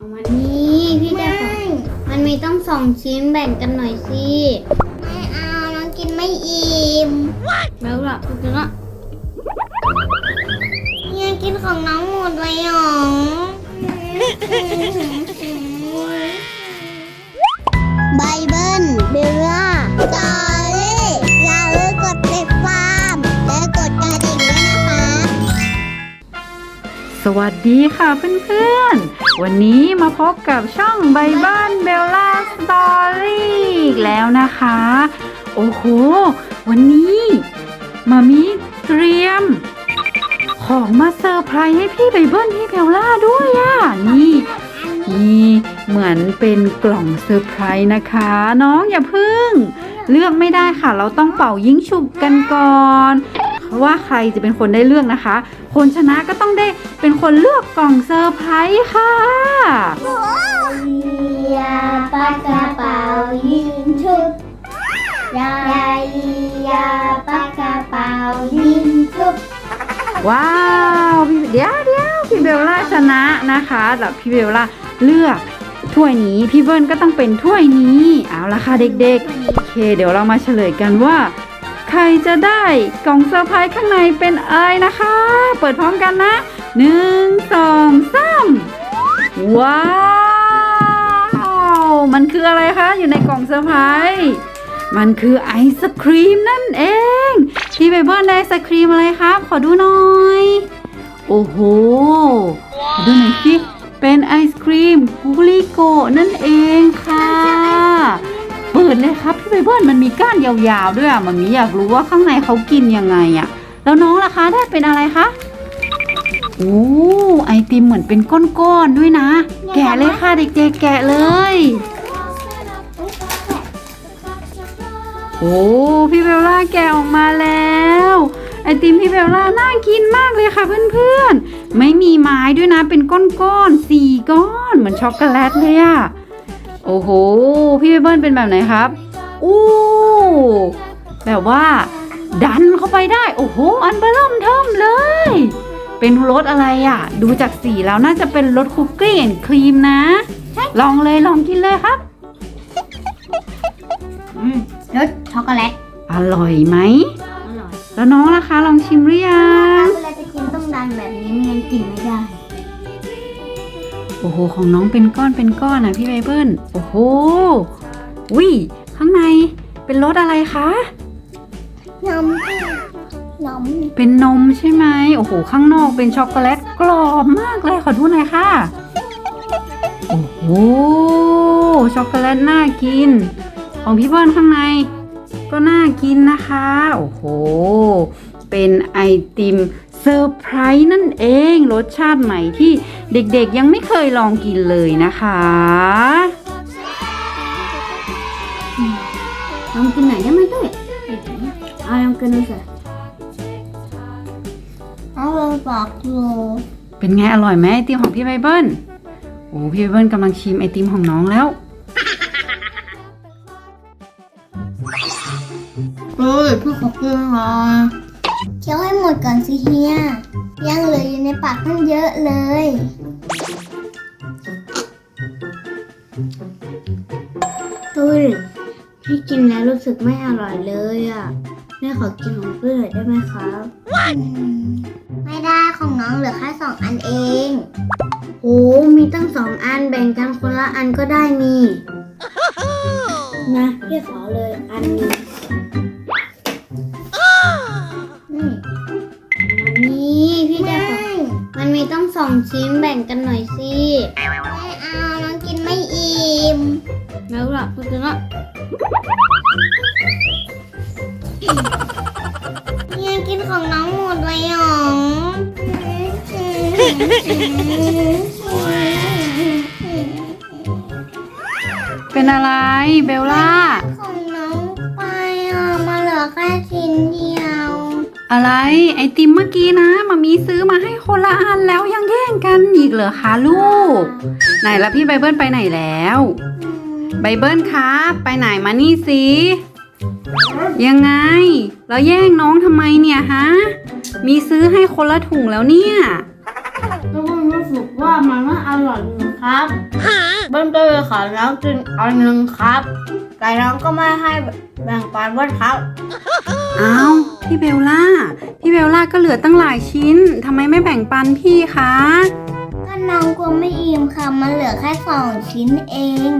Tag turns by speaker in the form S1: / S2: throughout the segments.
S1: เอามานี่พี่จะขอมันมีต้องสองชิ้นแบ่งกันหน่อยสิ
S2: ไม่เอาน้องกินไม่อิ่ม
S1: แล้วล่ะคุณจะละ
S2: เนี่ยกินของน้องหมดเลยหรอไบเบิลเบลล่าจอรี่อย่าลืมกดติดตามและกดกระดิ่งด้วยนะคะ
S3: สวัสดีค่ะเพื่อนๆ วันนี้มาพบกับช่องใบบ้านเบลล่าสตอรี่อีกแล้วนะคะ โอ้โห วันนี้มามีเตรียม ของมาเซอร์ไพรส์ให้พี่ใบเบิลพี่เบลล่าด้วยอะ่ะนี่นี่เหมือนเป็นกล่องเซอร์ไพรส์นะคะ น้องอย่าพึ่ง เลือกไม่ได้ค่ะ เราต้องเป่ายิงฉุบกันก่อนว่าใครจะเป็นคนได้เลือกนะคะ คนชนะก็ต้องได้เป็นคนเลือกกล่องเซอร์ไพรส์ค่ะ
S2: ยาปากกระเป๋ายิงชุบยายาปากกระเป๋ายิงชุบ
S3: ว้าวพี่เดี๋ยวเดี๋ยวพี่เบลล่าชนะนะคะแต่พี่เบลล่าเลือกถ้วยนี้พี่เบิร์นก็ต้องเป็นถ้วยนี้ เอาละค่ะเด็กๆโอเค เดี๋ยวเรามาเฉลยกันว่า ใครจะได้กล่องเซอร์ไพรส์ข้างในเป็นอะไรนะคะ เปิดพร้อมกันนะหนึ่งสองสามว้าวมันคืออะไรคะ อยู่ในกล่องเซอร์ไพรส์มันคือไอศครีมนั่นเองพี่เบเบิลไดไอศครีมอะไรครับ ขอดูหน่อย โอ้โห ดูหน่อยสิเป็นไอศครีมกุลิโกนั่นเองค่ะ ดเลยครับพี่เบเบิลมันมีก้านยาวๆด้วยอะมันมีอยากรู้ว่าข้างในเขากินยังไงอะ แล้วน้องล่ะคะได้เป็นอะไรคะโอ้ไอติมเหมือนเป็นก้อนๆด้วยนะ แกะเลยค่ะเด็กๆแกะเลย โอ้พี่เบลล่าแกะออกมาแล้ว ไอติมพี่เบลล่าน่ากินมากเลยค่ะเพื่อนๆ ไม่มีไม้ด้วยนะเป็นก้อนๆสี่ก้อน เหมือนช็อกโกแลตเลยอะ โอ้โห พี่เบิ้ลเป็นแบบไหนครับ อู้ แบบว่า ดันเข้าไปได้ โอ้โห อันเบอร์เริ่มเทิมเลย เป็นรสอะไรอะดูจากสีแล้วน่าจะเป็นรสคุกกี้แอนด์ครีมนะ ลองเลยลองกินเลยครับ
S1: อืมรสช็อกโกแลต
S3: อร่อยไหม
S1: อร่อย
S3: แล้วน้องล่ะคะ ลองชิมหรือยัง
S1: เวลาจะกินต้อง
S3: โอ้โห ของน้องเป็นก้อนเป็นก้อนนะพี่ไบเบิลโอ้โหวิข้างในเป็นรสอะไรคะ
S2: น้ำน้ำ
S3: เป็นนมใช่ไหมโอ้โห ข้างนอกเป็นช็อกโกแลตกรอบมากเลยขอดูหน่อยค่ะ โอ้โห ช็อกโกแลตน่ากิน ของพี่เบิลข้างใน ก็น่ากินนะคะ โอ้โห เป็นไอติม เซอร์ไพรส์นั่นเอง รสชาติใหม่ที่เด็กๆยังไม่เคยลองกินเลยนะคะ
S1: ลองกินหน่อยได้ไหมตุ้ยเอาลองกินดูสิ
S2: เอาเลยปากโล
S3: เป็นไงอร่อยไหมไอติมของพี่ไบเบิลโอ้พี่ไบเบิลกำลังชิมไอติมของน้องแล้ว
S1: เฮ้ยพี่ขอกินหน่อย
S2: เคี้ยวให้หมดก่อนสิเฮีย ยังเหลืออยู่ในปากตั้งเยอะเลย
S1: ตุ้ยพี่กินแล้วรู้สึกไม่อร่อยเลยอะ แม่ขอกินของตุ้ยหน่อยได้ไหมครับ
S2: ไม่ได้ของน้องเหลือแค่สองอันเอง
S1: โอ้มีตั้งสองอันแบ่งกันคนละอันก็ได้นี่ นะพี่ขอเลยอันหนึง
S2: นี่
S1: องสองชิ้นแบ่งกันหน่อยสิ
S2: ไม่เอาน้องกินไม่อิ่ม
S1: แล้วล่ะคุณจะละ
S2: เนี่ยกินของน้องหมดเลยหรอ
S3: เป็นอะไรเบลล่า
S2: ของน้องไปอะมาเหลือแค่ชิ้นเดียว
S3: อะไรไอติมเมื่อกี้นะมามีซื้อมาให้คนละอันแล้วยังแย่งกันอีกเหรอคะลูก ไหนแล้วพี่ไบเบิลไปไหนแล้วไบเบิลครับไปไหนมานี่สิยังไง แล้วแย่งน้องทำไมเนี่ยฮะมีซื้อให้คนละถุงแล้วเนี่ย
S1: แล้วมันรู้สึกว่ามันไม่อร่อยนะครับเบิ้ลก็เลยขอน้องกินอันหนึ่งครับ แต่น้องก็ไม่ให้แบ่งปันเบิ้ลครับ
S3: อ้าวพี่เบลล่า พี่เบลล่าก็เหลือตั้งหลายชิ้นทำไมไม่แบ่งปันพี่คะ
S2: ก็น้องกลัวไม่อิ่มค่ะ มันเหลือแค่สองชิ้นเอง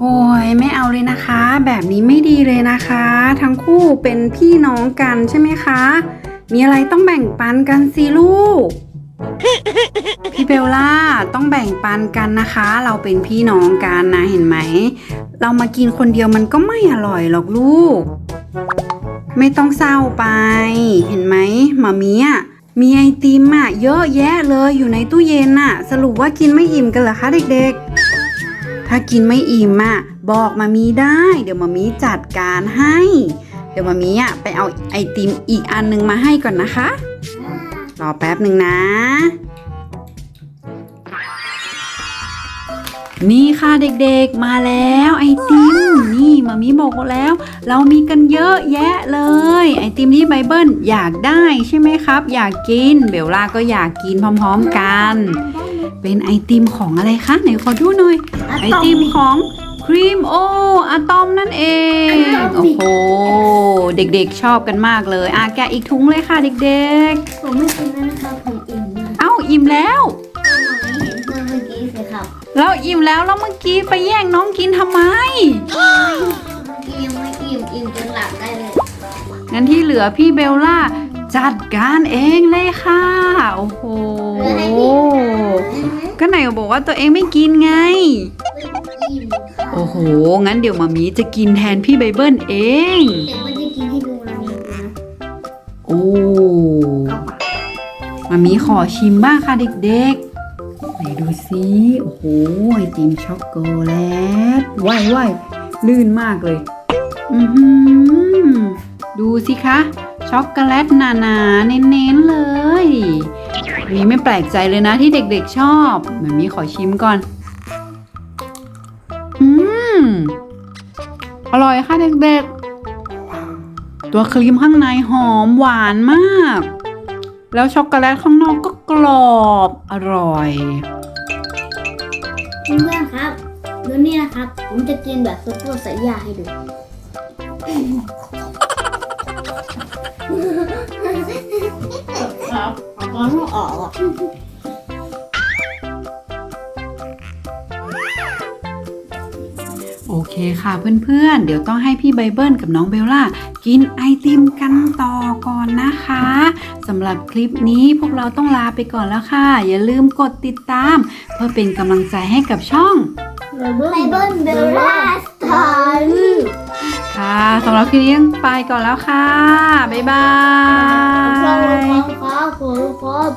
S3: โอ้ยไม่เอาเลยนะคะ แบบนี้ไม่ดีเลยนะคะ ทั้งคู่เป็นพี่น้องกันใช่ไหมคะ มีอะไรต้องแบ่งปันกันสิลูก พี่เบลล่าต้องแบ่งปันกันนะคะ เราเป็นพี่น้องกันนะเห็นไหม เรามากินคนเดียวมันก็ไม่อร่อยหรอกลูก ไม่ต้องเศร้าไป เห็นไหมมามีอะมีไอติมอะเยอะแยะเลยอยู่ในตู้เย็นน่ะ สรุปว่ากินไม่อิ่มกันเหรอคะเด็กๆ ถ้ากินไม่อิ่มอะบอกมามีได้ เดี๋ยวมามีจัดการให้ เดี๋ยวมามีอะไปเอาไอติมอีกอันนึงมาให้ก่อนนะคะ รอแป๊บหนึ่งนะ นี่ค่ะเด็กๆมาแล้วไอติม นี่มามีบอกแล้ว เรามีกันเยอะแยะเลย ไอติมที่ไบเบิลอยากได้ใช่ไหมครับ อยากกิน เบลล่าก็อยากกินพร้อม ๆกัน เป็นไอติมของอะไรคะไหนขอดูหน่อย ไอติมของ ครีมโออะตอมนั่นเอง โอ้โห เด็กๆชอบกันมากเลยอะแกะอีกถุงเลยค่ะเด็ก
S2: ผมไม่กินแล้วนะครับผมอิ่มมาก
S3: ๆ เอ้าอิ่มแล้ว
S2: ไม่เห็นเพื่อนเมื่อกี้สิครับ
S3: แล้วอิ่มแล้วแล้วเมื่อกี้ไปแย่งน้องกินทำไม
S2: เมื่อกี้ยังไม่อิ่มอิ่มจนหลับได้เลย
S3: งั้นที่เหลือพี่เบลล่าจัดการเองเลยค่ะ โอ้โห
S2: เหลือให้พี่
S3: ก็ไหนบอก ว่าตัวเองไม่กินไง
S2: อิ่มค่ะ
S3: โอ้โห งั้นเดี๋ยวมามีจะกินแทนพี่ไบเบิลเอง
S2: เดี๋ยวมันจะกินให้ดูนะนี่นะ
S3: โอ้มามีขอชิมบ้างค่ะเด็กๆ ไหนดูสิ โอ้โหไอติมช็อกโกแลตว่ายว่ายลื่นมากเลย อือหือดูสิคะ ช็อกโกแลตหนาๆ เน้นๆ เลย มีไม่แปลกใจเลยนะที่เด็กๆชอบมามีขอชิมก่อน อืม อร่อยค่ะเด็กๆ ตัวครีมข้างในหอมหวานมาก แล้วช็อกโกแลตข้างนอกก็กรอบอร่อย
S1: เพื่อนๆครับดูนี่นะครับ ผมจะกินแบบซุปเปอร์สายยาให้ดูครับ เอาตอนไม่ออกอะ
S3: โอเคค่ะเพื่อนๆ เดี๋ยวต้องให้พี่ไบเบิลกับน้องเบลล่ากินไอติมกันต่อก่อนนะคะสำหรับคลิปนี้พวกเราต้องลาไปก่อนแล้วค่ะ อย่าลืมกดติดตาม เพื่อเป็นกำลังใจให้กับช่อง
S2: ไบเบิลเบลล่าสตอรี่
S3: ค่ะสำหรับคลิปนี้ไปก่อนแล้วค่ะ บ๊ายบาย ขอขอบ